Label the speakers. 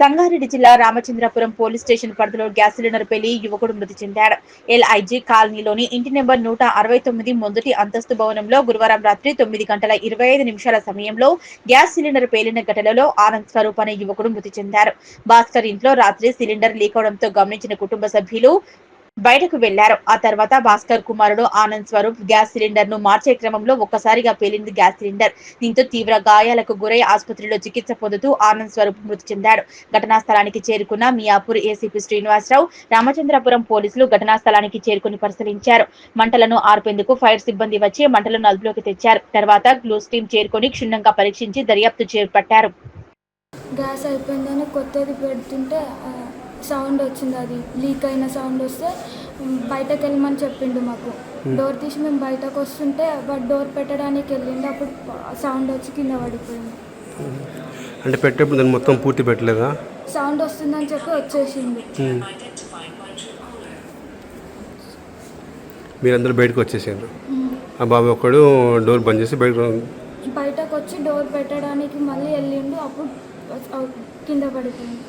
Speaker 1: సంగారెడ్డి జిల్లా Ramachandrapuram police station పరిధిలో gas cylinder పెళ్ళి యువకుడు మృతి చెందాడు. ఎల్ఐజీ కాలనీలోని ఇంటి నెంబర్ నూట అరవై తొమ్మిది మొదటి అంతస్తు భవనంలో గురువారం రాత్రి తొమ్మిది గంటల ఇరవై ఐదు నిమిషాల సమయంలో గ్యాస్ సిలిండర్ పేలిన ఘటనలో ఆనంద్ స్వరూప్ అనే యువకుడు మృతి చెందారు. భాస్కర్ ఇంట్లో రాత్రి సిలిండర్ లీక్ అవడంతో గమనించిన కుటుంబ సభ్యులు బయటకు వెళ్ళారు. ఆ తర్వాత భాస్కర్ కుమారుడు ఆనంద్ స్వరూప్ గ్యాస్ సిలిండర్ను మార్చే క్రమంలో ఒక్కసారిగా పేలింది గ్యాస్ సిలిండర్. దీంతో తీవ్ర గాయాలకు గురై ఆసుపత్రిలో చికిత్స పొందుతూ ఆనంద్ స్వరూప్ మృతి చెందాడు. ఘటనా స్థలానికి చేరుకున్న మియాపూర్ ఏసీపీ శ్రీనివాసరావు రామచంద్రపురం పోలీసులు ఘటనా స్థలానికి చేరుకుని పరిశీలించారు. మంటలను ఆర్పేందుకు ఫైర్ సిబ్బంది వచ్చి మంటలను అదుపులోకి తెచ్చారు. తర్వాత గ్లూస్ టీం చేరుకుని క్షుణ్ణంగా పరీక్షించి దర్యాప్తు చేపట్టారు.
Speaker 2: గ్యాస్ అయిపోయిందని కొత్తది పెడుతుంటే సౌండ్ వచ్చింది అది లీక్ అయిన సౌండ్ వస్తే బయటకు వెళ్ళమని చెప్పిండు మాకు. డోర్ తీసి మేము బయటకు వస్తుంటే వాడు డోర్ పెట్టడానికి వెళ్ళిండు అప్పుడు సౌండ్ వచ్చి కింద పడిపోయింది.
Speaker 3: అంటే పెట్టేప్పుడు దాన్ని మొత్తం పూర్తి పెట్టలేదా?
Speaker 2: సౌండ్ వస్తుందని చెప్పి వచ్చేసిండు.
Speaker 3: ఉమ్. మీరందరూ బయటకు వచ్చేసారు. ఆ బాబు ఒక్కడు డోర్ బంద్ చేసి బయటకు
Speaker 2: బయటకు వచ్చి డోర్ పెట్టడానికి మళ్ళీ వెళ్ళిండు అప్పుడు కింద పడిపోయింది.